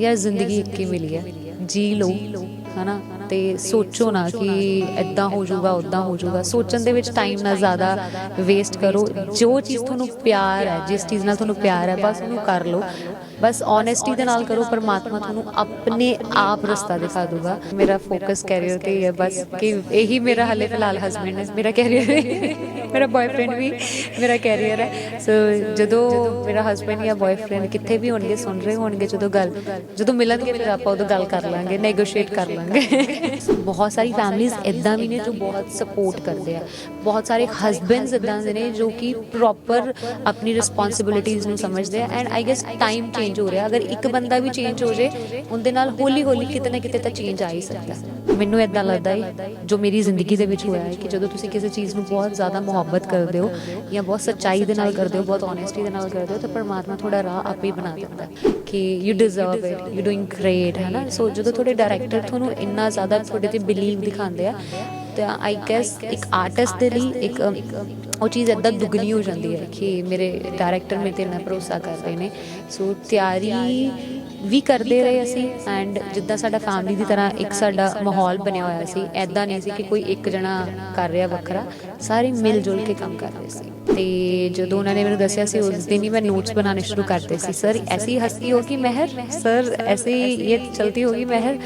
ਯਾਰ ਜ਼ਿੰਦਗੀ ਇੱਕ ਹੀ ਮਿਲੀ ਹੈ ਜੀ ਲਓ, ਹਨਾ? ਤੇ ਸੋਚੋ ਨਾ ਕਿ ਐਦਾਂ ਹੋ ਜਾਊਗਾ ਉਦਾਂ ਹੋ ਜਾਊਗਾ। ਸੋਚਣ ਦੇ ਵਿੱਚ ਟਾਈਮ ਨਾ ਜ਼ਿਆਦਾ ਵੇਸਟ ਕਰੋ। ਜੋ ਚੀਜ਼ ਤੁਹਾਨੂੰ ਪਿਆਰ ਹੈ, ਜਿਸ ਚੀਜ਼ ਨਾਲ ਤੁਹਾਨੂੰ ਪਿਆਰ ਹੈ, ਬਸ ਉਹਨੂੰ ਕਰ ਲਓ। ਬਸ ਓਨੈਸਟੀ ਦੇ ਨਾਲ ਕਰੋ, ਪਰਮਾਤਮਾ ਤੁਹਾਨੂੰ ਆਪਣੇ ਆਪ ਰਸਤਾ ਦਿਖਾ ਦੂਗਾ ਮੇਰਾ ਫੋਕਸ ਕੈਰੀਅਰ ਤੇ ਹੀ ਹੈ, ਬਸ ਕਿ ਇਹੀ ਮੇਰਾ ਹਾਲੇ ਫਿਲਹਾਲ ਹਸਬੰਡ ਹੈ, ਮੇਰਾ ਕੈਰੀਅਰ ਹੈ। ਮੇਰਾ ਬॉयਫ੍ਰੈਂਡ ਵੀ ਮੇਰਾ ਕੈਰੀਅਰ ਹੈ। ਸੋ ਜਦੋਂ ਮੇਰਾ ਹਸਬੰਡ ਜਾਂ ਬॉयਫ੍ਰੈਂਡ ਕਿੱਥੇ ਵੀ ਹੋਣਗੇ, ਸੁਣ ਰਹੇ ਹੋਣਗੇ, ਜਦੋਂ ਗੱਲ, ਜਦੋਂ ਮਿਲਣਗੇ, ਫਿਰ ਆਪਾਂ ਉਦੋਂ ਗੱਲ ਕਰ ਲਾਂਗੇ ਨੈਗੋਸ਼ੀਏਟ ਕਰ ਲਾਂਗੇ। ਬਹੁਤ ਸਾਰੀ ਫੈਮਲੀਆਂ ਇਦਾਂ ਵੀ ਨੇ ਜੋ ਬਹੁਤ ਸਪੋਰਟ ਕਰਦੇ ਆ। ਬਹੁਤ ਸਾਰੇ ਹਸਬੰਡਸ ਇਦਾਂ ਦੇ ਨੇ ਜੋ ਕਿ ਪ੍ਰੋਪਰ ਆਪਣੀ ਰਿਸਪੌਂਸਿਬਿਲਿਟੀਆਂ ਨੂੰ ਸਮਝਦੇ ਆ and I guess time change ਹੋ ਰਿਹਾ। ਅਗਰ ਇੱਕ ਬੰਦਾ ਵੀ ਚੇਂਜ ਹੋ ਜੇ, ਉਹਦੇ ਨਾਲ ਹੌਲੀ ਹੌਲੀ ਕਿਤੇ ਨਾ ਕਿਤੇ ਤਾਂ ਚੇਂਜ ਆ ਹੀ ਸਕਦਾ। ਮੈਨੂੰ ਇਦਾਂ ਲੱਗਦਾ ਹੈ ਜੋ ਮੇਰੀ ਜ਼ਿੰਦਗੀ ਦੇ ਵਿੱਚ ਹੋਇਆ ਹੈ ਕਿ ਜਦੋਂ ਤੁਸੀਂ ਕਿਸੇ ਚੀਜ਼ ਨੂੰ ਬਹੁਤ ਜ਼ਿਆਦਾ ਮੁਹੱਬਤ ਕਰਦੇ ਹੋ ਜਾਂ ਬਹੁਤ ਸੱਚਾਈ ਦੇ ਨਾਲ ਕਰਦੇ ਹੋ, ਬਹੁਤ ਓਨੈਸਟੀ ਦੇ ਨਾਲ ਕਰਦੇ ਹੋ, ਤਾਂ ਪਰਮਾਤਮਾ ਤੁਹਾਡਾ ਰਾਹ ਆਪੇ ਹੀ ਬਣਾ ਦਿੰਦਾ ਕਿ you deserve it you doing great ਹੈ ਨਾ? ਸੋ ਜਦੋਂ ਤੁਹਾਡੇ ਡਾਇਰੈਕਟਰ ਤੁਹਾਨੂੰ ਇੰਨਾ ਜ਼ਿਆਦਾ ਤੁਹਾਡੇ ਤੇ ਬਿਲੀਵ ਦਿਖਾਉਂਦੇ ਆ ਤਾਂ ਆਈ ਗੈਸ ਇੱਕ ਆਰਟਿਸਟ ਦੇ ਲਈ ਇੱਕ, ਉਹ ਚੀਜ਼ ਇਦਾਂ ਦੁੱਗਣੀ ਹੋ ਜਾਂਦੀ ਹੈ ਕਿ ਮੇਰੇ ਡਾਇਰੈਕਟਰ ਮੇਰੇ ਤੇ ਇੰਨਾ ਭਰੋਸਾ ਕਰ ਰਹੇ ਨੇ। ਸੋ ਤਿਆਰੀ ਵੀ ਕਰਦੇ ਰਹੇ ਅਸੀਂ ਐਂਡ ਜਿੱਦਾਂ ਸਾਡਾ ਫੈਮਿਲੀ ਦੀ ਤਰ੍ਹਾਂ ਇੱਕ ਸਾਡਾ ਮਾਹੌਲ ਬਣਿਆ ਹੋਇਆ ਸੀ ਐਦਾਂ ਨਹੀਂ ਸੀ ਕਿ ਕੋਈ ਇੱਕ ਜਣਾ ਕਰ ਰਿਹਾ ਵੱਖਰਾ। ਸਾਰੇ ਮਿਲ ਜੁਲ ਕੇ ਕੰਮ ਕਰ ਰਹੇ ਸੀ। ਤੇ ਜਦੋਂ ਉਹਨਾਂ ਨੇ ਮੈਨੂੰ ਦੱਸਿਆ ਸੀ ਉਸ ਦਿਨ ਹੀ ਮੈਂ ਨੋਟਸ ਬਣਾਉਣੇ ਸ਼ੁਰੂ ਕਰਤੇ ਸੀ। ਸਰ ਐਸੀ ਹਸਤੀ ਹੋਗੀ ਮਹਿਰ? ਸਰ ਐਸੇ ਹੀ ਇਹ ਚਲਤੀ ਹੋਗੀ ਮਹਿਰ?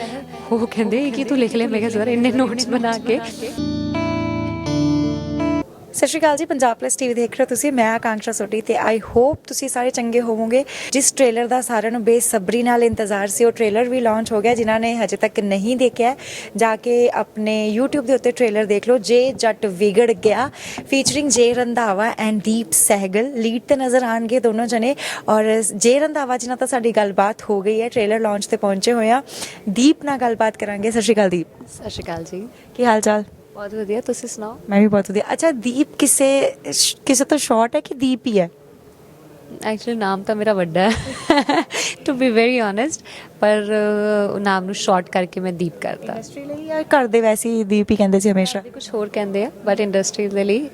ਉਹ ਕਹਿੰਦੇ ਕਿ ਤੂੰ ਲਿਖ ਲੈ। ਮੈਂ ਕਿਹਾ ਸਰ ਇੰਨੇ ਨੋਟਸ ਬਣਾ ਕੇ ਸਤਿ ਸ਼੍ਰੀ ਅਕਾਲ ਜੀ ਪੰਜਾਬ ਪਲੱਸ ਟੀਵੀ ਦੇਖ ਰਹੇ ਹੋ ਤੁਸੀਂ ਮੈਂ ਆਕਾਂਕਸ਼ਾ ਸੋਢੀ ਤੇ ਆਈ ਹੋਪ ਤੁਸੀਂ ਸਾਰੇ ਚੰਗੇ ਹੋਵੋਗੇ। ਜਿਸ ਟ੍ਰੇਲਰ ਦਾ ਸਾਰਿਆਂ ਨੂੰ ਬੇਸਬਰੀ ਨਾਲ ਇੰਤਜ਼ਾਰ ਸੀ ਉਹ ਟ੍ਰੇਲਰ ਵੀ ਲਾਂਚ ਹੋ ਗਿਆ ਜਿਨ੍ਹਾਂ ਨੇ ਹਜੇ ਤੱਕ ਨਹੀਂ ਦੇਖਿਆ। ਜਾ ਕੇ ਆਪਣੇ YouTube ਦੇ ਉੱਤੇ ਟ੍ਰੇਲਰ ਦੇਖ ਲਓ ਜੇ ਜੱਟ ਵਿਗੜ ਗਿਆ। Featuring Jay Randhawa and Deep Sehgal lead ਤੇ ਨਜ਼ਰ ਆਣਗੇ ਦੋਨੋਂ ਜਣੇ। ਔਰ ਜੇ ਰੰਧਾਵਾ ਜਿਨ੍ਹਾਂ ਤਾਂ ਸਾਡੀ ਗੱਲਬਾਤ ਹੋ ਗਈ ਹੈ ਟ੍ਰੇਲਰ ਲਾਂਚ ਤੇ ਪਹੁੰਚੇ ਹੋਏ ਆ ਦੀਪ ਨਾਲ ਗੱਲਬਾਤ ਕਰਾਂਗੇ। ਸਤਿ ਸ਼੍ਰੀ ਅਕਾਲ ਦੀਪ ਸਤਿ ਸ਼੍ਰੀ ਅਕਾਲ ਜੀ। ਕੀ ਹਾਲ ਚਾਲ? ਬਹੁਤ ਵਧੀਆ ਤੁਸੀਂ ਸੁਣਾਓ? ਮੈਂ ਵੀ ਬਹੁਤ ਵਧੀਆ। ਅੱਛਾ ਦੀਪ ਕਿਸੇ ਕਿਸੇ ਤੋਂ ਸ਼ਾਰਟ ਹੈ ਕਿ ਦੀਪ ਹੀ ਹੈ? ਐਕਚੁਅਲੀ ਨਾਮ ਤਾਂ ਮੇਰਾ ਵੱਡਾ ਹੈ। ਟੂ ਬੀ ਵੈਰੀ ਓਨੈਸਟ ਪਰ ਅਹ, ਨਾਮ ਨੂੰ ਸ਼ਾਰਟ ਕਰਕੇ ਮੈਂ ਦੀਪ ਕਰਤਾ। ਇੰਡਸਟਰੀ ਲਈ ਘਰ ਦੇ ਵੈਸੇ ਹੀ ਦੀਪ ਹੀ ਕਹਿੰਦੇ ਸੀ ਹਮੇਸ਼ਾ? ਕੁਝ ਹੋਰ ਕਹਿੰਦੇ ਆ ਬਟ ਇੰਡਸਟਰੀ ਦੇ ਲਈ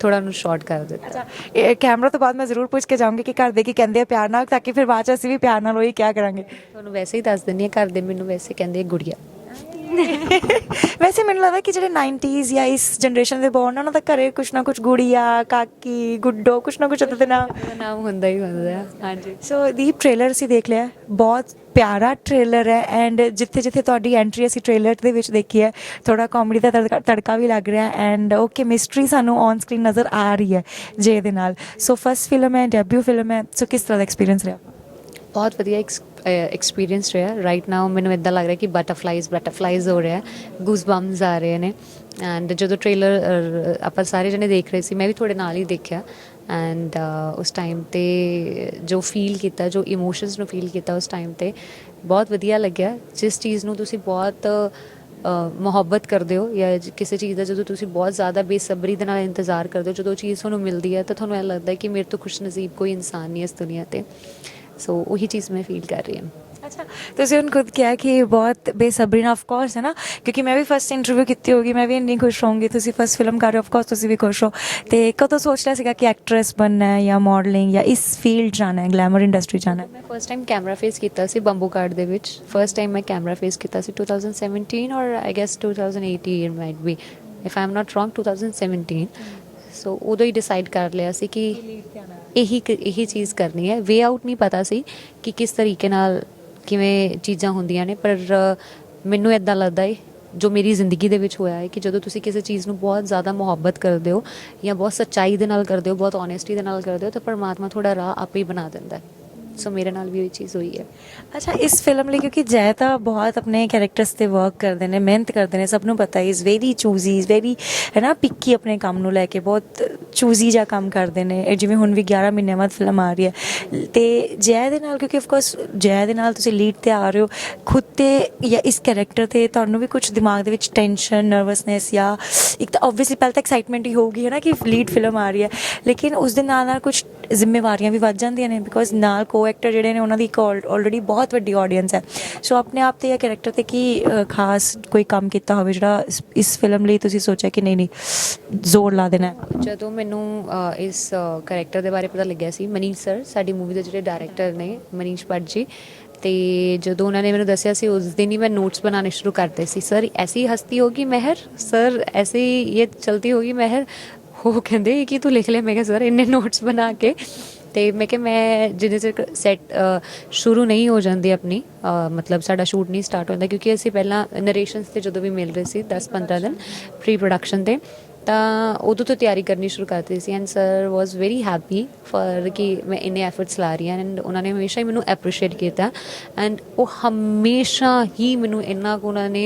ਥੋੜਾ ਨੂੰ ਸ਼ਾਰਟ ਕਰ ਦਿੱਤਾ। ਅੱਛਾ ਇਹ ਕੈਮਰਾ ਤੋਂ ਬਾਅਦ ਮੈਂ ਜ਼ਰੂਰ ਪੁੱਛ ਕੇ ਜਾਊਂਗੀ ਕਿ ਘਰ ਦੇ ਕੀ ਕਹਿੰਦੇ ਆ ਪਿਆਰ ਨਾਲ ਤਾਂ ਕਿ ਫਿਰ ਬਾਅਦ ਚ ਅਸੀਂ ਵੀ ਪਿਆਰ ਨਾਲ ਉਹੀ ਕਿਆ ਕਰਾਂਗੇ। ਤੁਹਾਨੂੰ ਵੈਸੇ ਹੀ ਦੱਸ ਦਿੰਦੀ ਆ ਘਰ ਦੇ ਮੈਨੂੰ ਵੈਸੇ ਕਹਿੰਦੇ ਆ ਗੁੜੀਆ। ਵੈਸੇ ਮੈਨੂੰ ਲੱਗਦਾ ਕਿ ਜਿਹੜੇ 90s ਜਾਂ ਇਸ ਜਨਰੇਸ਼ਨ ਦੇ ਬੋਰਨ ਉਹਨਾਂ ਦਾ ਘਰੇ ਕੁਛ ਨਾ ਕੁਛ ਗੁੜੀਆ ਕਾਕੀ ਗੁੱਡੋ ਕੁਛ ਨਾ ਕੁਛ ਇਦਾਂ ਦੇ ਨਾਮ ਨਾਮ ਹੁੰਦਾ ਹੀ ਹੁੰਦਾ ਹਾਂਜੀ। ਸੋ ਦੀਪ ਟ੍ਰੇਲਰ ਅਸੀਂ ਦੇਖ ਲਿਆ। ਬਹੁਤ ਪਿਆਰਾ ਟ੍ਰੇਲਰ ਹੈ ਐਂਡ ਜਿੱਥੇ ਜਿੱਥੇ ਤੁਹਾਡੀ ਐਂਟਰੀ ਅਸੀਂ ਟ੍ਰੇਲਰ ਦੇ ਵਿੱਚ ਦੇਖੀ ਹੈ ਥੋੜਾ ਕਾਮੇਡੀ ਦਾ ਤੜਕਾ- ਤੜਕਾ ਵੀ ਲੱਗ ਰਿਹਾ ਐਂਡ ਉਹ ਕੈਮਿਸਟਰੀ ਸਾਨੂੰ ਔਨ ਸਕਰੀਨ ਨਜ਼ਰ ਆ ਰਹੀ ਹੈ ਜੇ ਦੇ ਨਾਲ। ਸੋ ਫਸਟ ਫਿਲਮ ਹੈ ਡੈਬਿਊ ਫਿਲਮ ਹੈ ਸੋ ਕਿਸ ਤਰ੍ਹਾਂ ਦਾ ਐਕਸਪੀਰੀਅੰਸ ਰਿਹਾ? ਬਹੁਤ ਵਧੀਆ ਐਕਸਪੀਰੀਅੰਸ ਰਿਹਾ। ਰਾਈਟ ਨਾਓ ਮੈਨੂੰ ਇਦਾਂ ਲੱਗ ਰਿਹਾ ਕਿ ਬਟਰਫਲਾਈਜ਼ ਬਟਰਫਲਾਈਜ਼ ਹੋ ਰਿਹਾ। ਗੂਸ ਬੰਪਸ ਆ ਰਹੇ ਨੇ। ਐਂਡ ਜਦੋਂ ਟ੍ਰੇਲਰ ਆਪਾਂ ਸਾਰੇ ਜਣੇ ਦੇਖ ਰਹੇ ਸੀ, ਮੈਂ ਵੀ ਤੁਹਾਡੇ ਨਾਲ ਹੀ ਦੇਖਿਆ। ਐਂਡ ਉਸ ਟਾਈਮ ਤੇ ਜੋ ਫੀਲ ਕੀਤਾ, ਜੋ ਇਮੋਸ਼ਨਸ ਨੂੰ ਫੀਲ ਕੀਤਾ ਉਸ ਟਾਈਮ ਤੇ, ਬਹੁਤ ਵਧੀਆ ਲੱਗਿਆ। ਜਿਸ ਚੀਜ਼ ਨੂੰ ਤੁਸੀਂ ਬਹੁਤ ਮੁਹੱਬਤ ਕਰਦੇ ਹੋ ਜਾਂ ਕਿਸੇ ਚੀਜ਼ ਦਾ ਜਦੋਂ ਤੁਸੀਂ ਬਹੁਤ ਜ਼ਿਆਦਾ ਬੇਸਬਰੀ ਦੇ ਨਾਲ ਇੰਤਜ਼ਾਰ ਕਰਦੇ ਹੋ, ਜਦੋਂ ਉਹ ਚੀਜ਼ ਤੁਹਾਨੂੰ ਮਿਲਦੀ ਹੈ, ਤਾਂ ਤੁਹਾਨੂੰ ਇਹ ਲੱਗਦਾ ਹੈ ਕਿ ਮੇਰੇ ਤੋਂ ਖੁਸ਼ ਨਸੀਬ ਕੋਈ ਇਨਸਾਨ ਨਹੀਂ ਇਸ ਦੁਨੀਆ ਤੇ। ਸੋ ਉਹੀ ਚੀਜ਼ ਮੈਂ ਫੀਲ ਕਰ ਰਹੀ ਹਾਂ ਅੱਛਾ ਤੁਸੀਂ ਹੁਣ ਖੁਦ ਕਿਹਾ ਕਿ ਬਹੁਤ ਬੇਸਬਰੀ ਨਾਲ ਆਫ ਕੋਰਸ ਹੈ ਨਾ ਕਿਉਂਕਿ ਮੈਂ ਵੀ ਫਸਟ ਇੰਟਰਵਿਊ ਕੀਤੀ ਹੋਗੀ ਮੈਂ ਵੀ ਇੰਨੀ ਖੁਸ਼ ਹੋਊਂਗੀ ਤੁਸੀਂ ਫਸਟ ਫਿਲਮ ਕਰ ਰਹੇ ਹੋ ਆਫ ਕੋਰਸ ਤੁਸੀਂ ਵੀ ਖੁਸ਼ ਹੋ ਤੇ ਕਦੋਂ ਸੋਚ ਲਿਆ ਸੀਗਾ ਕਿ ਐਕਟ੍ਰੈਸ ਬਣਨਾ ਹੈ ਜਾਂ ਮਾਡਲਿੰਗ ਜਾਂ ਇਸ ਫੀਲਡ ਜਾਣਾ ਹੈ ਗਲੈਮਰ ਇੰਡਸਟਰੀ ਜਾਣਾ ਹੈ ਮੈਂ ਫਸਟ ਟਾਈਮ ਕੈਮਰਾ ਫੇਸ ਕੀਤਾ ਸੀ ਬੰਬੂ ਕਾਰਡ ਦੇ ਵਿੱਚ ਫਸਟ ਟਾਈਮ ਮੈਂ ਕੈਮਰਾ ਫੇਸ ਕੀਤਾ ਸੀ 2017 or I guess 2018 might be if I am not wrong 2017 so ਉਦੋਂ ਹੀ ਡਿਸਾਈਡ ਕਰ ਲਿਆ ਸੀ ਕਿ ਇਹੀ ਇਹੀ ਚੀਜ਼ ਕਰਨੀ ਹੈ। ਵੇ ਆਊਟ ਨਹੀਂ ਪਤਾ ਸੀ ਕਿ ਕਿਸ ਤਰੀਕੇ ਨਾਲ ਕਿਵੇਂ ਚੀਜ਼ਾਂ ਹੁੰਦੀਆਂ ਨੇ, ਪਰ ਮੈਨੂੰ ਇਦਾਂ ਲੱਗਦਾ ਹੈ ਜੋ ਮੇਰੀ ਜ਼ਿੰਦਗੀ ਦੇ ਵਿੱਚ ਹੋਇਆ ਹੈ ਕਿ ਜਦੋਂ ਤੁਸੀਂ ਕਿਸੇ ਚੀਜ਼ ਨੂੰ ਬਹੁਤ ਜ਼ਿਆਦਾ ਮੁਹੱਬਤ ਕਰਦੇ ਹੋ ਜਾਂ ਬਹੁਤ ਸੱਚਾਈ ਦੇ ਨਾਲ ਕਰਦੇ ਹੋ, ਬਹੁਤ ਓਨੈਸਟੀ ਦੇ ਨਾਲ ਕਰਦੇ ਹੋ, ਤਾਂ ਪਰਮਾਤਮਾ ਤੁਹਾਡਾ ਰਾਹ ਆਪੇ ਹੀ ਬਣਾ ਦਿੰਦਾ ਹੈ। ਸੋ ਮੇਰੇ ਨਾਲ ਵੀ ਉਹੀ ਚੀਜ਼ ਹੋਈ ਹੈ ਅੱਛਾ ਇਸ ਫਿਲਮ ਲਈ ਕਿਉਂਕਿ ਜੈ ਤਾਂ ਬਹੁਤ ਆਪਣੇ ਕੈਰੈਕਟਰਸ ਤੇ ਵਰਕ ਕਰਦੇ ਨੇ ਮਿਹਨਤ ਕਰਦੇ ਨੇ ਸਭ ਨੂੰ ਪਤਾ ਹੈ is very choosy is very ਹੈ ਨਾ ਪਿੱਕੀ ਆਪਣੇ ਕੰਮ ਨੂੰ ਲੈ ਕੇ ਬਹੁਤ ਚੂਜ਼ੀ ਜਿਹਾ ਕੰਮ ਕਰਦੇ ਨੇ ਇਹ ਜਿਵੇਂ ਹੁਣ ਵੀ 11 ਮਹੀਨਿਆਂ ਬਾਅਦ ਫਿਲਮ ਆ ਰਹੀ ਹੈ ਤੇ ਜੈ ਦੇ ਨਾਲ ਕਿਉਂਕਿ ਆਫ ਕੋਰਸ ਜੈ ਦੇ ਨਾਲ ਤੁਸੀਂ ਲੀਡ ਤੇ ਆ ਰਹੇ ਹੋ ਖੁਦ ਤੇ ਜਾਂ ਇਸ ਕੈਰੈਕਟਰ ਤੇ ਤੁਹਾਨੂੰ ਵੀ ਕੁਝ ਦਿਮਾਗ ਦੇ ਵਿੱਚ ਟੈਨਸ਼ਨ ਨਰਵਸਨੈਸ ਜਾਂ ਇੱਕ ਤਾਂ ਆਬਵੀਅਸਲੀ ਪਹਿਲਾਂ ਤਾਂ ਐਕਸਾਈਟਮੈਂਟ ਹੀ ਹੋਊਗੀ ਹੈ ਨਾ ਕਿ ਲੀਡ ਫਿਲਮ ਆ ਰਹੀ ਹੈ ਲੇਕਿਨ ਉਸ ਦੇ ਨਾਲ ਨਾਲ ਕੁਝ ਜ਼ਿੰਮੇਵਾਰੀਆਂ ਵੀ ਵੱਧ ਜਾਂਦੀਆਂ ਨੇ ਬਿਕੋਜ਼ ਨਾਲ ਕੋ ਐਕਟਰ ਜਿਹੜੇ ਨੇ ਉਹਨਾਂ ਦੀ ਇੱਕ ਆਲਰੇਡੀ ਬਹੁਤ ਵੱਡੀ ਆਡੀਅנס ਹੈ। ਸੋ ਆਪਣੇ ਆਪ ਤੇ ਇਹ ਕੈਰੈਕਟਰ ਤੇ ਕੀ ਖਾਸ ਕੋਈ ਕੰਮ ਕੀਤਾ ਹੋਵੇ ਜਿਹੜਾ ਇਸ ਫਿਲਮ ਲਈ ਤੁਸੀਂ ਸੋਚਿਆ ਕਿ ਨਹੀਂ ਨਹੀਂ, ਜ਼ੋਰ ਲਾ ਦੇਣਾ ਜਦੋਂ ਮੈਨੂੰ ਇਸ ਕੈਰੈਕਟਰ ਦੇ ਬਾਰੇ ਪਤਾ ਲੱਗਿਆ ਸੀ, ਮਨੀਸ਼ ਸਰ ਸਾਡੀ ਮੂਵੀ ਦੇ ਜਿਹੜੇ ਡਾਇਰੈਕਟਰ ਨੇ, ਮਨੀਸ਼ ਭੱਟ ਜੀ, ਤੇ ਜਦੋਂ ਉਹਨਾਂ ਨੇ ਮੈਨੂੰ ਦੱਸਿਆ ਸੀ, ਉਸ ਦਿਨ ਹੀ ਮੈਂ ਨੋਟਸ ਬਣਾਉਣੇ ਸ਼ੁਰੂ ਕਰਤੇ ਸੀ। ਸਰ ਐਸੀ ਹਸਤੀ ਹੋਗੀ ਮਹਿਰ? ਸਰ ਐਸੀ ਇਹ ਚਲਤੀ ਹੋਗੀ ਮਹਿਰ? ਉਹ ਕਹਿੰਦੇ ਕਿ ਤੂੰ ਲਿਖ ਲੈ। ਮੈਂ ਕਿਹਾ ਸਰ ਇੰਨੇ ਨੋਟਸ ਬਣਾ ਕੇ ਤੇ ਮੈਂ ਕਿ ਮੈਂ ਜਿੰਨੇ ਚਿਰ ਸੈੱਟ ਸ਼ੁਰੂ ਨਹੀਂ ਹੋ ਜਾਂਦੀ ਆਪਣੀ ਮਤਲਬ ਸਾਡਾ ਸ਼ੂਟ ਨਹੀਂ ਸਟਾਰਟ ਹੁੰਦਾ, ਕਿਉਂਕਿ ਅਸੀਂ ਪਹਿਲਾਂ ਨਰੇਸ਼ਨਸ ਤੇ ਜਦੋਂ ਵੀ ਮਿਲ ਰਹੇ ਸੀ 10-15 ਦਿਨ ਪ੍ਰੀ ਪ੍ਰੋਡਕਸ਼ਨ ਤੇ ਤਾਂ ਉਦੋਂ ਤੋਂ ਤਿਆਰੀ ਕਰਨੀ ਸ਼ੁਰੂ ਕਰਤੀ ਸੀ and sir was very happy for ਕਿ ਮੈਂ ਇੰਨੇ ਐਫਰਟਸ ਲਾ ਰਹੀ ਹਾਂ ਐਂਡ ਉਹਨਾਂ ਨੇ ਹਮੇਸ਼ਾ ਹੀ ਮੈਨੂੰ ਐਪਰੀਸ਼ੀਏਟ ਕੀਤਾ ਐਂਡ ਉਹ ਹਮੇਸ਼ਾ ਹੀ ਮੈਨੂੰ ਇੰਨਾ ਕੁ ਉਹਨਾਂ ਨੇ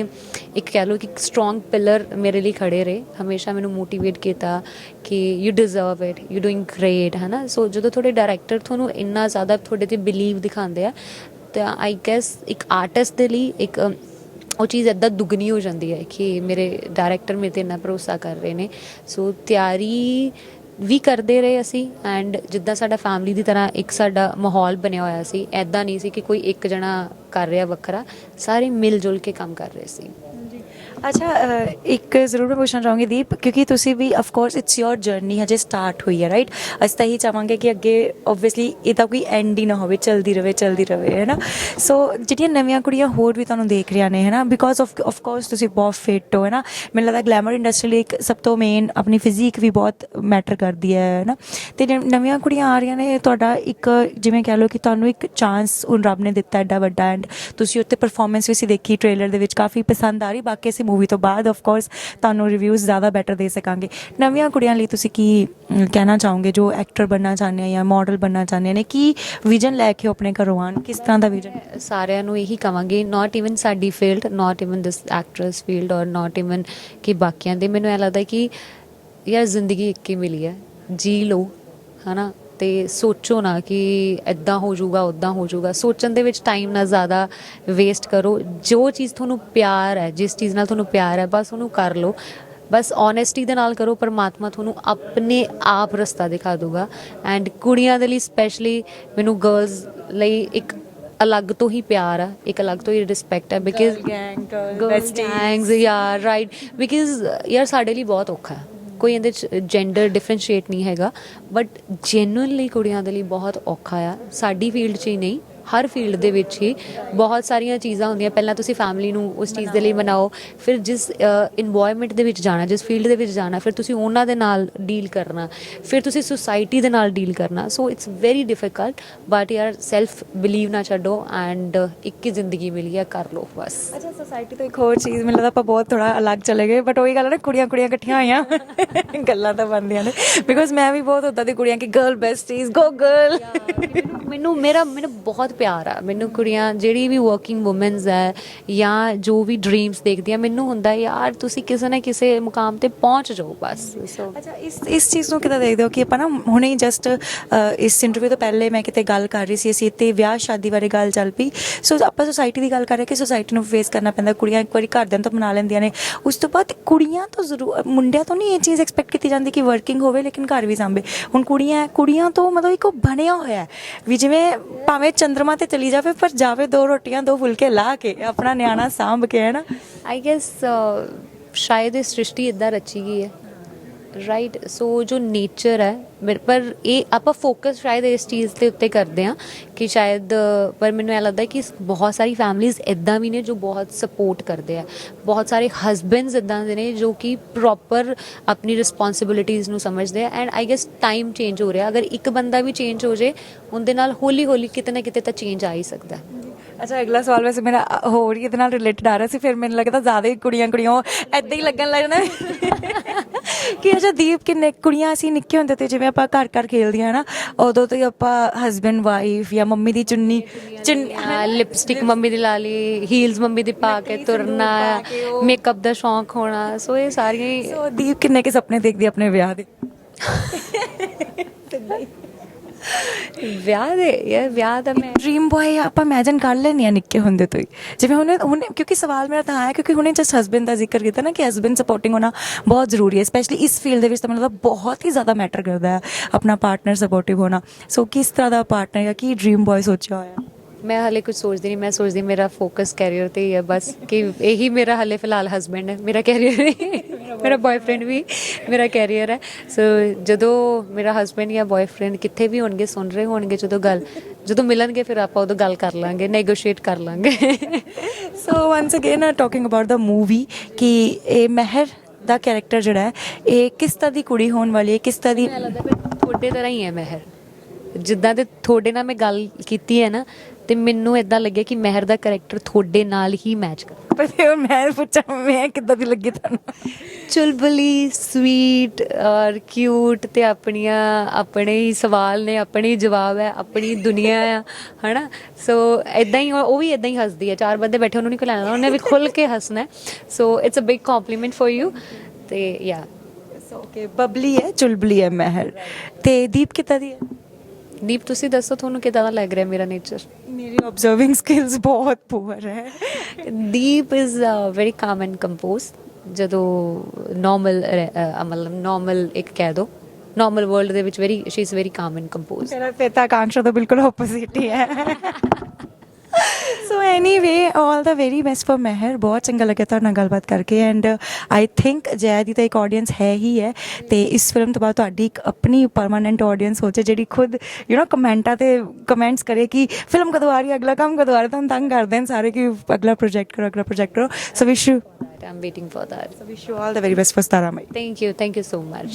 ਇੱਕ ਕਹਿ ਲਓ ਕਿ ਸਟਰੋਂਗ ਪਿਲਰ ਮੇਰੇ ਲਈ ਖੜੇ ਰਹੇ, ਹਮੇਸ਼ਾ ਮੈਨੂੰ ਮੋਟੀਵੇਟ ਕੀਤਾ ਕਿ you deserve it you doing great ਹੈ ਨਾ ਸੋ ਜਦੋਂ ਤੁਹਾਡੇ ਡਾਇਰੈਕਟਰ ਤੁਹਾਨੂੰ ਇੰਨਾ ਜ਼ਿਆਦਾ ਤੁਹਾਡੇ ਤੇ ਬਿਲੀਵ ਦਿਖਾਉਂਦੇ ਆ, ਤਾਂ ਆਈ ਗੈਸ ਇੱਕ ਆਰਟਿਸਟ ਦੇ ਲਈ ਇੱਕ ਉਹ ਚੀਜ਼ ਇਦਾਂ ਦੁੱਗਣੀ ਹੋ ਜਾਂਦੀ ਹੈ ਕਿ ਮੇਰੇ ਡਾਇਰੈਕਟਰ ਮੇਰੇ ਤੇ ਇੰਨਾ ਭਰੋਸਾ ਕਰ ਰਹੇ ਨੇ। ਸੋ ਤਿਆਰੀ ਵੀ ਕਰਦੇ ਰਹੇ ਅਸੀਂ ਐਂਡ ਜਿੱਦਾਂ ਸਾਡਾ ਫੈਮਿਲੀ ਦੀ ਤਰ੍ਹਾਂ ਇੱਕ ਸਾਡਾ ਮਾਹੌਲ ਬਣਿਆ ਹੋਇਆ ਸੀ ਐਦਾਂ ਨਹੀਂ ਸੀ ਕਿ ਕੋਈ ਇੱਕ ਜਣਾ ਕਰ ਰਿਹਾ ਵੱਖਰਾ, ਸਾਰੇ ਮਿਲ ਜੁਲ ਕੇ ਕੰਮ ਕਰ ਰਹੇ ਸੀ। ਅੱਛਾ ਅ, ਇੱਕ ਜ਼ਰੂਰ ਮੈਂ ਪੁੱਛਣਾ ਚਾਹੂੰਗੀ ਦੀਪ ਕਿਉਂਕਿ ਤੁਸੀਂ ਵੀ of course it's your journey ਹਜੇ ਸਟਾਰਟ ਹੋਈ ਹੈ ਰਾਈਟ ਅਸੀਂ ਤਾਂ ਇਹੀ ਚਾਹਾਂਗੇ ਕਿ ਅੱਗੇ ਆਬਵੀਅਸਲੀ ਤਾਂ ਕੋਈ ਐਂਡ ਹੀ ਨਾ ਹੋਵੇ ਚਲਦੀ ਰਵੇ ਚਲਦੀ ਰਵੇ ਹੈ ਨਾ? ਸੋ ਜਿਹੜੀਆਂ ਨਵੀਆਂ ਕੁੜੀਆਂ ਹੋਰ ਵੀ ਤੁਹਾਨੂੰ ਦੇਖ ਰਹੀਆਂ ਨੇ ਹੈ ਨਾ? ਬਿਕੋਜ਼ ਆਫ ਆਫ ਕੋਰਸ ਤੁਸੀਂ ਬਹੁਤ ਫਿੱਟ ਹੋ ਹੈ ਨਾ? ਮੈਨੂੰ ਲੱਗਦਾ ਗਲੈਮਰ ਇੰਡਸਟਰੀ ਲਈ ਇੱਕ ਸਭ ਤੋਂ ਮੇਨ ਆਪਣੀ ਫਿਜ਼ੀਕ ਵੀ ਬਹੁਤ ਮੈਟਰ ਕਰਦੀ ਹੈ ਹੈ ਨਾ? ਤੇ ਨ- ਨਵੀਆਂ ਕੁੜੀਆਂ ਆ ਰਹੀਆਂ ਨੇ ਤੁਹਾਡਾ ਇੱਕ ਜਿਵੇਂ ਕਹਿ ਲਓ ਕਿ ਤੁਹਾਨੂੰ ਇੱਕ ਚਾਂਸ ਉਹ ਰੱਬ ਨੇ ਦਿੱਤਾ ਐਡਾ ਵੱਡਾ ਐਂਡ ਤੁਸੀਂ ਉੱਤੇ ਪਰਫਾਰਮੈਂਸ ਵੀ ਸੀ ਦੇਖੀ ਟ੍ਰੇਲਰ ਦੇ ਵਿੱਚ ਕਾਫੀ ਪਸੰਦ ਆ ਰਹੀ ਬਾਕੀ ਅਸੀਂ ਮੂਵੀ ਤੋਂ ਬਾਅਦ ਆਫ ਕੋਰਸ ਤੁਹਾਨੂੰ ਰਿਵਿਊਜ਼ ਜ਼ਿਆਦਾ ਬੈਟਰ ਦੇ ਸਕਾਂਗੇ। ਨਵੀਆਂ ਕੁੜੀਆਂ ਲਈ ਤੁਸੀਂ ਕੀ ਕਹਿਣਾ ਚਾਹੋਗੇ? ਜੋ ਐਕਟਰ ਬਣਨਾ ਚਾਹੁੰਦੇ ਆ ਜਾਂ ਮਾਡਲ ਬਣਨਾ ਚਾਹੁੰਦੇ ਨੇ, ਕੀ ਵਿਜ਼ਨ ਲੈ ਕੇ ਉਹ ਆਪਣੇ ਘਰੋਂ ਆਉਣ? ਕਿਸ ਤਰ੍ਹਾਂ ਦਾ ਵਿਜ਼ਨ ਸਾਰਿਆਂ ਨੂੰ ਇਹੀ ਕਵਾਂਗੇ ਨਾਟ ਇਵਨ ਸਾਡੀ field not even this actors field or not even ਕਿ ਬਾਕੀਆਂ ਦੇ। ਮੈਨੂੰ ਇਹ ਲੱਗਦਾ ਕਿ ਯਾਰ ਜ਼ਿੰਦਗੀ ਇੱਕ ਹੀ ਮਿਲੀ ਹੈ। ਜੀ ਲਓ, ਹਨਾ? ਤੇ ਸੋਚੋ ਨਾ ਕਿ ਐਦਾਂ ਹੋ ਜਾਊਗਾ ਉਦਾਂ ਹੋ ਜਾਊਗਾ। ਸੋਚਣ ਦੇ ਵਿੱਚ ਟਾਈਮ ਨਾ ਜ਼ਿਆਦਾ ਵੇਸਟ ਕਰੋ। ਜੋ ਚੀਜ਼ ਤੁਹਾਨੂੰ ਪਿਆਰ ਹੈ ਜਿਸ ਚੀਜ਼ ਨਾਲ ਤੁਹਾਨੂੰ ਪਿਆਰ ਹੈ ਬਸ ਉਹਨੂੰ ਕਰ ਲਓ। ਬਸ ਓਨੈਸਟੀ ਦੇ ਨਾਲ ਕਰੋ ਪਰਮਾਤਮਾ ਤੁਹਾਨੂੰ ਆਪਣੇ ਆਪ ਰਸਤਾ ਦਿਖਾ ਦੂਗਾ ਐਂਡ ਕੁੜੀਆਂ ਦੇ ਲਈ ਸਪੈਸ਼ਲੀ ਮੈਨੂੰ ਗਰਲਸ ਲਈ ਇੱਕ ਅਲੱਗ ਤੋਂ ਹੀ ਪਿਆਰ ਆ ਇੱਕ ਅਲੱਗ ਤੋਂ ਹੀ ਰਿਸਪੈਕਟ ਹੈ ਬਿਕਾਜ਼ ਗਰਲਸ ਗੈਂਗਸ ਯਾਰ ਰਾਈਟ ਬਿਕਾਜ਼ ਯਾਰ ਸਾਡੇ ਲਈ ਬਹੁਤ ਔਖਾ। ਹੈ ਕੋਈ ਇਹਦੇ ਚ ਜੈਂਡਰ ਡਿਫਰੈਂਸ਼ੀਏਟ ਨਹੀਂ ਹੈਗਾ ਬਟ ਜੈਨੂਇਨਲੀ ਕੁੜੀਆਂ ਦੇ ਲਈ ਬਹੁਤ ਔਖਾ ਆ। ਸਾਡੀ ਫੀਲਡ 'ਚ ਹੀ ਨਹੀਂ। ਹਰ ਫੀਲਡ ਦੇ ਵਿੱਚ ਹੀ ਬਹੁਤ ਸਾਰੀਆਂ ਚੀਜ਼ਾਂ ਹੁੰਦੀਆਂ। ਪਹਿਲਾਂ ਤੁਸੀਂ ਫੈਮਿਲੀ ਨੂੰ ਉਸ ਚੀਜ਼ ਦੇ ਲਈ ਬਣਾਓ ਫਿਰ ਜਿਸ ਇਨਵਾਇਰਨਮੈਂਟ ਦੇ ਵਿੱਚ ਜਾਣਾ ਜਿਸ ਫੀਲਡ ਦੇ ਵਿੱਚ ਜਾਣਾ ਫਿਰ ਤੁਸੀਂ ਉਹਨਾਂ ਦੇ ਨਾਲ ਡੀਲ ਕਰਨਾ ਫਿਰ ਤੁਸੀਂ ਸੁਸਾਇਟੀ ਦੇ ਨਾਲ ਡੀਲ ਕਰਨਾ। So it's very difficult but ਯਾਰ ਸੈਲਫ ਬਿਲੀਵ ਨਾ ਛੱਡੋ ਐਂਡ ਇੱਕ ਹੀ ਜ਼ਿੰਦਗੀ ਮਿਲੀ ਹੈ ਕਰ ਲਓ ਬਸ। ਅੱਛਾ ਸੋਸਾਇਟੀ ਤੋਂ ਇੱਕ ਹੋਰ ਚੀਜ਼ ਮੈਨੂੰ ਲੱਗਦਾ ਆਪਾਂ ਬਹੁਤ ਥੋੜਾ ਅਲੱਗ ਚਲੇ ਗਏ ਬਟ ਉਹੀ ਗੱਲ ਹੈ ਨਾ ਕੁੜੀਆਂ ਕੁੜੀਆਂ ਇਕੱਠੀਆਂ ਹੋਈਆਂ ਗੱਲਾਂ ਤਾਂ ਬਣਦੀਆਂ ਨੇ। ਬਿਕੋਜ਼ ਮੈਂ ਵੀ ਬਹੁਤ ਉਦਾਂ ਦੀ ਕੁੜੀਆਂ ਕਿ ਗਰਲ ਬੈਸਟੀਜ਼ ਗੋ ਗਰਲ ਮੈਨੂੰ ਮੇਰਾ ਮੈਨੂੰ ਬਹੁਤ ਪਿਆਰ ਆ। ਮੈਨੂੰ ਕੁੜੀਆਂ ਜਿਹੜੀ ਵੀ ਵਰਕਿੰਗ ਔਮਨਸ ਹੈ ਜਾਂ ਜੋ ਵੀ ਡ੍ਰੀਮਸ ਦੇਖਦੀਆਂ ਮੈਨੂੰ ਹੁੰਦਾ ਯਾਰ ਤੁਸੀਂ ਕਿਸੇ ਨਾ ਕਿਸੇ ਮੁਕਾਮ ਤੇ ਪਹੁੰਚ ਜਾਓ ਬਸ। ਸੋ ਅੱਛਾ ਇਸ ਇਸ ਚੀਜ਼ ਨੂੰ ਕਿਦਾਂ ਦੇਖਦੇ ਹੋ ਕਿ ਆਪਾਂ ਨਾ ਹੁਣੇ ਜਸਟ ਇਸ ਇੰਟਰਵਿਊ ਤੋਂ ਪਹਿਲੇ ਮੈਂ ਕਿਤੇ ਗੱਲ ਕਰ ਰਹੀ ਸੀ ਅਸੀਂ ਤੇ ਵਿਆਹ ਸ਼ਾਦੀ ਬਾਰੇ ਗੱਲ ਚੱਲ ਪਈ। ਸੋ ਆਪਾਂ ਸੁਸਾਇਟੀ ਦੀ ਗੱਲ ਕਰ ਰਹੇ ਕਿ ਸੁਸਾਇਟੀ ਨੂੰ ਫੇਸ ਕਰਨਾ ਪੈਂਦਾ ਕੁੜੀਆਂ ਇੱਕ ਵਾਰੀ ਘਰਦਿਆਂ ਤੋਂ ਮਨਾ ਲੈਂਦੀਆਂ ਨੇ। ਉਸ ਤੋਂ ਬਾਅਦ ਕੁੜੀਆਂ ਤੋਂ ਜ਼ਰੂਰ ਮੁੰਡਿਆਂ ਤੋਂ ਨਹੀਂ ਇਹ ਚੀਜ਼ ਐਕਸਪੈਕਟ ਕੀਤੀ ਜਾਂਦੀ ਕਿ ਵਰਕਿੰਗ ਹੋਵੇ ਲੇਕਿਨ ਘਰ ਵੀ ਸੰਭੇ। ਹੁਣ ਕੁੜੀਆਂ ਕੁੜੀਆਂ ਤੋਂ ਮਤਲਬ ਇੱਕ ਉਹ ਬਣਿਆ ਹੋਇਆ ਹੈ ਵੀ ਜਿਵੇਂ ਭਾਵੇਂ ਚੰਦਰਮਾ ਤੇ ਚਲੀ ਜਾਵੇ, ਪਰ ਜਾਵੇ ਦੋ ਰੋਟੀਆਂ, ਦੋ ਫੁਲਕੇ ਲਾ ਕੇ, ਆਪਣਾ ਨਿਆਣਾ ਸਾਂਭ ਕੇ, ਹੈ ਨਾ? ਆਈ ਗੈਸ ਸ਼ਾਇਦ ਇਹ ਸ੍ਰਿਸ਼ਟੀ ਇਦਾਂ ਰਚੀ ਗਈ ਹੈ। ਰਾਈਟ ਸੋ ਜੋ ਨੇਚਰ ਹੈ ਮੇਰੇ ਪਰ ਇਹ ਆਪਾਂ ਫੋਕਸ ਸ਼ਾਇਦ ਇਸ ਚੀਜ਼ ਦੇ ਉੱਤੇ ਕਰਦੇ ਆ ਕਿ ਸ਼ਾਇਦ ਅ, ਪਰ ਮੈਨੂੰ ਇਹ ਲੱਗਦਾ ਕਿ ਬਹੁਤ ਸਾਰੀ ਫੈਮਲੀਜ਼ ਇਦਾਂ ਵੀ ਨੇ ਜੋ ਬਹੁਤ ਸਪੋਰਟ ਕਰਦੇ ਆ ਬਹੁਤ ਸਾਰੇ ਹਸਬੈਂਡਸ ਇਦਾਂ ਦੇ ਨੇ ਜੋ ਕਿ ਪ੍ਰੋਪਰ ਆਪਣੀ ਰਿਸਪੌਂਸਿਬਿਲਿਟੀਆਂ ਨੂੰ ਸਮਝਦੇ ਆ and I guess time change ਹੋ ਰਿਹਾ ਅਗਰ ਇੱਕ ਬੰਦਾ ਵੀ ਚੇਂਜ ਹੋ ਜੇ ਉਹਦੇ ਨਾਲ ਹੌਲੀ ਹੌਲੀ ਕਿਤੇ ਨਾ ਕਿਤੇ ਤਾਂ ਚੇਂਜ ਆ ਹੀ ਸਕਦਾ ਹੈ ਅੱਛਾ ਅਗਲਾ ਸਵਾਲ ਵੈਸੇ ਮੇਰਾ ਹੋਰ ਹੀ ਇਹਦੇ ਨਾਲ ਰਿਲੇਟਡ ਆ ਰਿਹਾ ਸੀ ਫਿਰ ਮੈਨੂੰ ਲੱਗਦਾ ਜ਼ਿਆਦਾ ਹੀ ਕੁੜੀਆਂ ਕੁੜੀਆਂ ਐਦਾਂ ਹੀ ਲੱਗਣ ਲੱਗ ਜਾਣਾ। ਕਿ ਅੱਛਾ ਦੀਪ ਕਿੰਨੇ ਕੁੜੀਆਂ ਅਸੀਂ ਨਿੱਕੇ ਹੁੰਦੇ ਤੇ ਜਿਵੇਂ ਆਪਾਂ ਘਰ ਘਰ ਖੇਲਦੀਆਂ ਨਾ ਉਦੋਂ ਤੋਂ ਹੀ ਆਪਾਂ ਹਸਬੈਂਡ ਵਾਈਫ ਜਾਂ ਮੰਮੀ ਦੀ ਚੁੰਨੀ ਲਿਪਸਟਿਕ ਮੰਮੀ ਦੀ ਲਾ ਲਈ ਹੀਲਸ ਮੰਮੀ ਦੀ ਪਾ ਕੇ ਤੁਰਨਾ ਮੇਕਅਪ ਦਾ ਸ਼ੌਂਕ ਹੋਣਾ ਸੋ ਇਹ ਸਾਰੀਆਂ ਸੋ ਦੀਪ ਕਿੰਨੇ ਕੇ ਸੁਪਨੇ ਦੇਖਦੀ ਆਪਣੇ ਵਿਆਹ ਦੇ? ਵਿਆਹ ਦੇ, ਯਾਰ ਵਿਆਹ ਦਾ ਮੈਂ ਡ੍ਰੀਮ ਬॉय ਆਪਾਂ ਇਮੇਜਿਨ ਕਰ ਲੈਂਦੇ ਆ ਨਿੱਕੇ ਹੁੰਦੇ ਤੋਂ ਹੀ। ਜਿਵੇਂ ਹੁਣੇ ਹੁਣੇ ਕਿਉਂਕਿ ਸਵਾਲ ਮੇਰਾ ਤਾਂ ਆਇਆ, ਕਿਉਂਕਿ ਹੁਣੇ ਜਸਟ ਹਸਬੰਡ ਦਾ ਜ਼ਿਕਰ ਕੀਤਾ ਨਾ ਕਿ ਹਸਬੰਡ ਸਪੋਰਟਿੰਗ ਹੋਣਾ ਬਹੁਤ ਜ਼ਰੂਰੀ ਹੈ ਸਪੈਸ਼ਲੀ ਇਸ ਫੀਲਡ ਦੇ ਵਿੱਚ ਤਾਂ ਮੈਨੂੰ ਲੱਗਦਾ ਬਹੁਤ ਹੀ ਜ਼ਿਆਦਾ ਮੈਟਰ ਕਰਦਾ ਹੈ, ਆਪਣਾ ਪਾਰਟਨਰ ਸਪੋਰਟਿਵ ਹੋਣਾ। ਸੋ ਕਿਸ ਤਰ੍ਹਾਂ ਦਾ ਪਾਰਟਨਰ ਜਾਂ ਕੀ ਡ੍ਰੀਮ ਬॉय ਸੋਚਿਆ ਹੋਇਆ? ਮੈਂ ਹਲੇ ਕੁਝ ਸੋਚਦੀ ਨਹੀਂ ਮੈਂ ਸੋਚਦੀ ਮੇਰਾ ਫੋਕਸ ਕੈਰੀਅਰ ਤੇ ਹੀ ਹੈ ਬਸ ਕਿ ਇਹੀ ਮੇਰਾ ਹਲੇ ਫਿਲਹਾਲ ਹਸਬੈਂਡ ਹੈ ਮੇਰਾ ਕੈਰੀਅਰ ਨਹੀਂ ਮੇਰਾ ਬॉयਫ੍ਰੈਂਡ ਵੀ ਮੇਰਾ ਕੈਰੀਅਰ ਹੈ। ਸੋ ਜਦੋਂ ਮੇਰਾ ਹਸਬੈਂਡ ਜਾਂ ਬॉयਫ੍ਰੈਂਡ ਕਿੱਥੇ ਵੀ ਹੋਣਗੇ ਸੁਣ ਰਹੇ ਹੋਣਗੇ ਜਦੋਂ ਗੱਲ ਜਦੋਂ ਮਿਲਣਗੇ ਫਿਰ ਆਪਾਂ ਉਦੋਂ ਗੱਲ ਕਰ ਲਾਂਗੇ ਨੈਗੋਸ਼ੀਏਟ ਕਰ ਲਾਂਗੇ। So once again talking about the movie ਕਿ ਇਹ ਮਹਿਰ ਦਾ ਕੈਰੈਕਟਰ ਜਿਹੜਾ ਹੈ ਇਹ ਕਿਸ ਤਰ੍ਹਾਂ ਦੀ ਕੁੜੀ ਹੋਣ ਵਾਲੀ ਹੈ ਕਿਸ ਤਰ੍ਹਾਂ ਦੀ ਤੁਹਾਡੇ ਤਰ੍ਹਾਂ ਹੀ ਹੈ ਮਹਿਰ। ਜਿੱਦਾਂ ਤੇ ਤੁਹਾਡੇ ਨਾਲ ਮੈਂ ਗੱਲ ਕੀਤੀ ਹੈ ਨਾ ਤੇ ਮੈਨੂੰ ਇਦਾਂ ਲੱਗਿਆ ਕਿ ਮਹਿਰ ਦਾ ਕੈਰੈਕਟਰ ਤੁਹਾਡੇ ਨਾਲ ਹੀ ਮੈਚ ਕਰ ਪਰ ਫਿਰ ਮੈਂ ਪੁੱਛਾਂ ਮੈਂ ਕਿੱਦਾਂ ਦੀ ਲੱਗੀ ਤੁਹਾਨੂੰ? ਚੁਲਬਲੀ ਸਵੀਟ ਔਰ ਕਿਊਟ ਤੇ ਆਪਣੀਆਂ ਆਪਣੇ ਹੀ ਸਵਾਲ ਨੇ ਆਪਣੇ ਹੀ ਜਵਾਬ ਹੈ ਆਪਣੀ ਦੁਨੀਆ ਆ ਹਨਾ? ਸੋ ਇਦਾਂ ਹੀ ਉਹ ਉਹ ਵੀ ਇਦਾਂ ਹੀ ਹੱਸਦੀ ਹੈ। ਚਾਰ ਬੰਦੇ ਬੈਠੇ ਉਹਨੂੰ ਨਹੀਂ ਕੋਈ ਲੈਣਾ ਉਹਨੇ ਵੀ ਖੁੱਲ ਕੇ ਹੱਸਣਾ so it's a big compliment for you ਤੇ ਯਾ ਓਕੇ ਬਬਲੀ ਹੈ ਚੁਲਬਲੀ ਹੈ ਮਹਿਰ। ਤੇ ਦੀਪ ਕਿੱਦਾਂ ਦੀ ਹੈ? ਦੀਪ ਤੁਸੀਂ ਦੱਸੋ ਤੁਹਾਨੂੰ ਕਿਦਾਂ ਦਾ ਲੱਗ ਰਿਹਾ ਮੇਰਾ ਨੇਚਰ ਮੇਰੀ ਆਬਜ਼ਰਵਿੰਗ ਸਕਿੱਲਸ ਬਹੁਤ ਪੂਅਰ ਹੈ Deep is very calm and composed ਜਦੋਂ ਨਾਰਮਲ ਮਤਲਬ ਨਾਰਮਲ ਇੱਕ ਕਹਿ ਦੋ ਨਾਰਮਲ ਵਰਲਡ ਦੇ ਵਿੱਚ very she is very calm and composed ਮੇਰਾ ਪਿਤਾ ਆਕਾਂक्षा ਤਾਂ ਬਿਲਕੁਲ ਆਪੋਜ਼ਿਟ ਹੀ ਹੈ so anyway all the very best for Mehar बहुत चंगा लगे तो गलबात करके। एंड आई थिंक जया की तो एक ऑडियंस है ही है। तो इस फ़िल्म तो बाद एक अपनी परमानेंट ऑडियंस हो जाए जी खुद यू नो कमेंटा तो कमेंट्स करे कि फ़िल्म कदों आ रही अगला काम कदों आ रहा तुम तो तंग करते हैं सारे कि अगला प्रोजेक्ट करो अगला प्रोजेक्ट करो। So wish you I am waiting for that so wish you all the very best for सारा thank you thank you so much